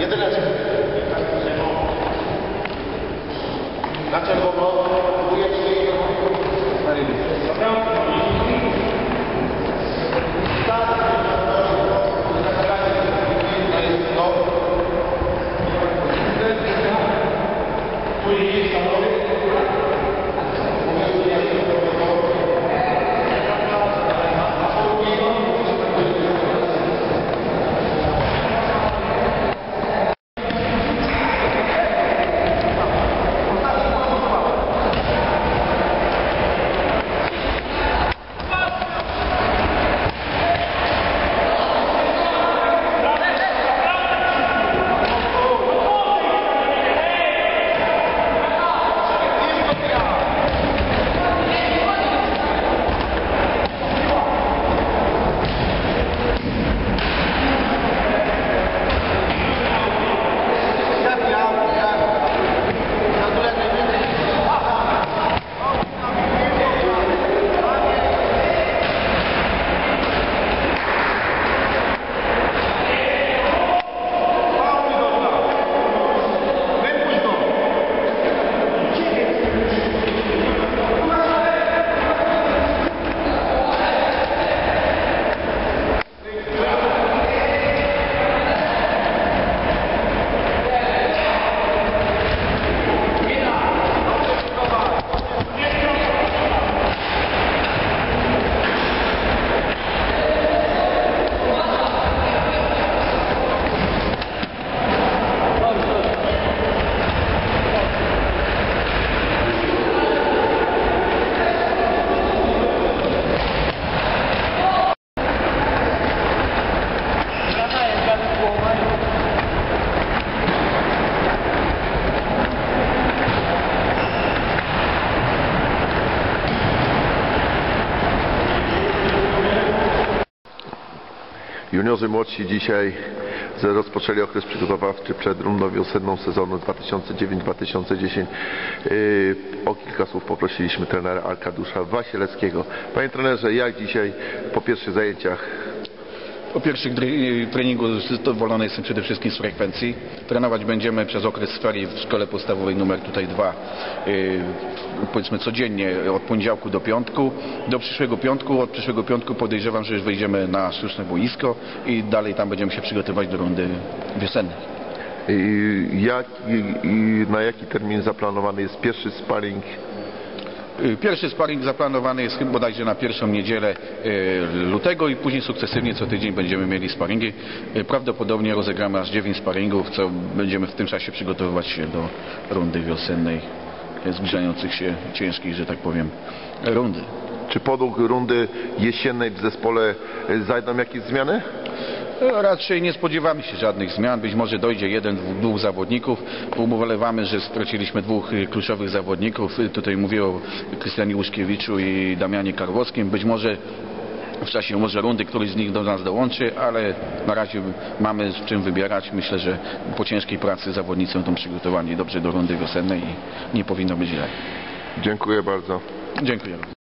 Jedyne co... Na czerwono... Dziękuję. Juniorzy młodsi dzisiaj rozpoczęli okres przygotowawczy przed rundą wiosenną sezonu 2009-2010. Yy, O kilka słów poprosiliśmy trenera Arkadiusza Wasieleckiego. Panie trenerze, jak dzisiaj po pierwszych zajęciach? Po pierwszych dre- treningu zadowolony jestem przede wszystkim z frekwencji. Trenować będziemy przez okres ferii w szkole podstawowej numer tutaj dwa, yy, powiedzmy codziennie od poniedziałku do piątku. Do przyszłego piątku, od przyszłego piątku podejrzewam, że już wejdziemy na sztuczne boisko i dalej tam będziemy się przygotowywać do rundy wiosennej. Yy, Jak, i na jaki termin zaplanowany jest pierwszy sparring? Yy, Pierwszy sparring zaplanowany jest chyba bodajże na pierwszą niedzielę yy, lutego i później sukcesywnie co tydzień będziemy mieli sparingi. Yy, Prawdopodobnie rozegramy aż 9 sparingów, co będziemy w tym czasie przygotowywać się do rundy wiosennej, zbliżających się ciężkich, że tak powiem, rundy. Czy podług rundy jesiennej w zespole zajdą jakieś zmiany? Raczej nie spodziewamy się żadnych zmian. Być może dojdzie jeden, dwóch, zawodników. Ubolewamy, że straciliśmy dwóch y, kluczowych zawodników. Y, Tutaj mówię o Krystianie Łuszkiewiczu i Damianie Karwowskim. Być może w czasie może rundy któryś z nich do nas dołączy, ale na razie mamy z czym wybierać. Myślę, że po ciężkiej pracy zawodnicy będą przygotowani dobrze do rundy wiosennej i nie powinno być źle. Dziękuję bardzo. Dziękuję.